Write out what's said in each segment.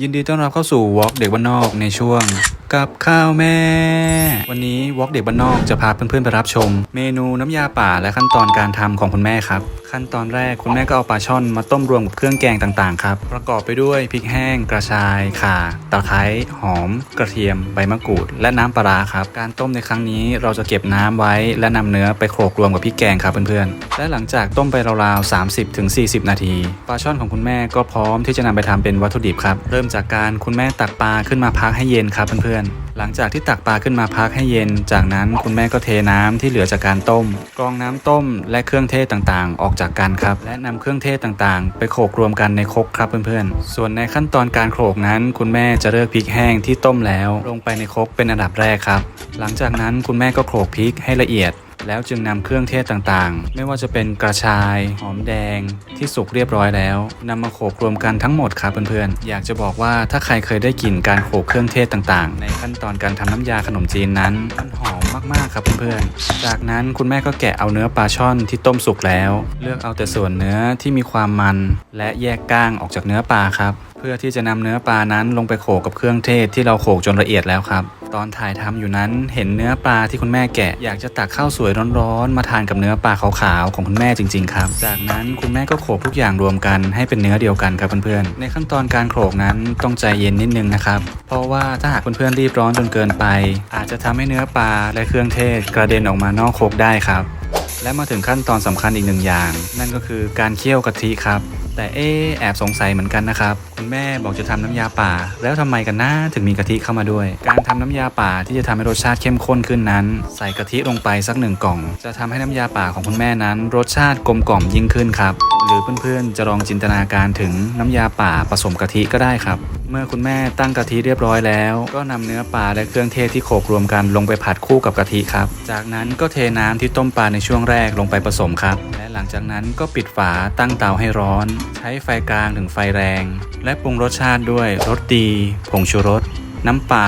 ยินดีต้อนรับเข้าสู่วอล์กเด็กบ้านนอกในช่วง กับข้าวแม่ วันนี้วอล์กเด็กบ้านนอกจะพาเพื่อนๆไปรับชม เมนูน้ำยาป่าและขั้นตอนการทำของคุณแม่ครับ ขั้นตอนแรกคุณแม่ก็เอาปลาช่อนมาต้มรวมกับเครื่องแกงต่างๆครับ ประกอบไปด้วยพริกแห้ง กระชาย ข่า ตะไคร้หอม กระเทียม ใบมะกรูด และน้ำปลาร้าครับ การต้มในครั้งนี้เราจะเก็บน้ำไว้ และนำเนื้อไปโขลกรวมกับพริกแกงครับเพื่อนๆ และหลังจากต้มไปราวๆ 30-40 นาทีปลาช่อนของคุณแม่ก็พร้อมที่จะนำไปทำเป็นวัตถุดิบครับ เริ่มจากการคุณแม่ตักปลาขึ้นมาพักให้เย็นครับเพื่อนๆหลังจากที่ตักปลาขึ้นมาพักให้เย็น จากนั้นคุณแม่ก็เทน้ำที่เหลือจากการต้ม กรองน้ำต้มและเครื่องเทศต่างๆ ออกจากกันครับ และนำเครื่องเทศต่างๆ ไปโขลกรวมกันในครกครับเพื่อนๆ ส่วนในขั้นตอนการโขลกนั้น คุณแม่จะเลือกพริกแห้งที่ต้มแล้ว ลงไปในครกเป็นอันดับแรกครับ หลังจากนั้นคุณแม่ก็โขลกพริกให้ละเอียด แล้วจึงนำเครื่องเทศต่างๆ ไม่ว่าจะเป็นกระชาย หอมแดง ที่สุกเรียบร้อยแล้วนำมาโขลกรวมกันทั้งหมดครับเพื่อนๆ อยากจะบอกว่าถ้าใครเคยได้กลิ่นการโขลกเครื่องเทศต่างๆ ในขั้นตอนการทำน้ำยาขนมจีนนั้นมันหอมมากๆครับเพื่อนๆ จากนั้นคุณแม่ก็แกะเอาเนื้อปลาช่อนที่ต้มสุกแล้ว เลือกเอาแต่ส่วนเนื้อที่มีความมัน และแยกก้างออกจากเนื้อปลาครับ เพื่อที่จะนำเนื้อปลานั้นลงไปโขลกกับเครื่องเทศที่เราโขลกจนละเอียดแล้วครับ ตอนถ่ายทำอยู่นั้นเห็นเนื้อปลาที่คุณแม่แกะ อยากจะตักข้าวสวยร้อนๆ มาทานกับเนื้อปลาขาวๆของคุณแม่จริงๆครับ จากนั้นคุณแม่ก็โขลกทุกอย่างรวมกันให้เป็นเนื้อเดียวกันครับเพื่อนๆในขั้นตอนการโขลกนั้นต้องใจเย็นนิดนึงนะครับเพราะว่าถ้าหากเพื่อนๆรีบร้อนจนเกินไป อาจจะทำให้เนื้อปลาและเครื่องเทศกระเด็นออกมานอกโครกได้ครับ และมาถึงขั้นตอนสำคัญอีกหนึ่งอย่าง นั่นก็คือการเคี่ยวกะทิครับแต่เอ๊แอบสงสัยเหมือนกันนะครับ คุณแม่บอกจะทำน้ำยาป่า แล้วทำไมกันนะถึงมีกะทิเข้ามาด้วย การทำน้ำยาป่าที่จะทำให้รสชาติเข้มข้นขึ้นนั้น ใส่กะทิลงไปสักหนึ่งกล่อง จะทำให้น้ำยาป่าของคุณแม่นั้น รสชาติกลมกล่อมยิ่งขึ้นครับหรือเพื่อนๆจะลองจินตนาการถึงน้ำยาป่าผสมกะทิก็ได้ครับ เมื่อคุณแม่ตั้งกะทิเรียบร้อยแล้ว ก็นำเนื้อปลาและเครื่องเทศที่โขลกรวมกันลงไปผัดคู่กับกะทิครับ จากนั้นก็เทน้ำที่ต้มปลาในช่วงแรกลงไปผสมครับ และหลังจากนั้นก็ปิดฝาตั้งเตาให้ร้อน ใช้ไฟกลางถึงไฟแรง และปรุงรสชาติด้วยรสดี ผงชูรส น้ำปลา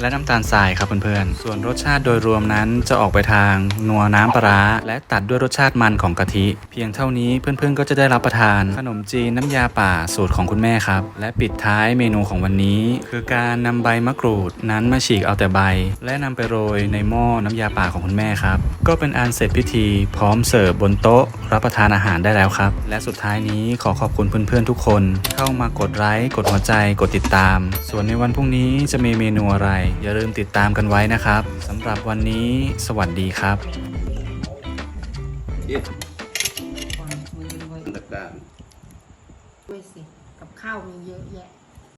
และน้ำตาลทรายครับเพื่อนๆ ส่วนรสชาติโดยรวมนั้นจะออกไปทางนัวน้ำปลาร้าและตัดด้วยรสชาติมันของกะทิ เพียงเท่านี้เพื่อนๆก็จะได้รับประทาน ขนมจีนน้ำยาป่าสูตรของคุณแม่ครับ และปิดท้ายเมนูของวันนี้ คือการนำใบมะกรูดนั้นมาฉีกเอาแต่ใบ และนำไปโรยในหม้อน้ำยาป่าของคุณแม่ครับ ก็เป็นอันเสร็จพิธีพร้อมเสิร์ฟบนโต๊ะ รับประทานอาหารได้แล้วครับ และสุดท้ายนี้ขอขอบคุณเพื่อนๆทุกคน เข้ามากดไลค์กดหัวใจกดติดตาม ส่วนในวันพรุ่งนี้จะมีเมนูอะไรอย่าลืมติดตามกันไว้นะครับสำหรับวันนี้สวัสดีครับตะกร้ารด้วยสิ กับข้าวมีเยอะแยะ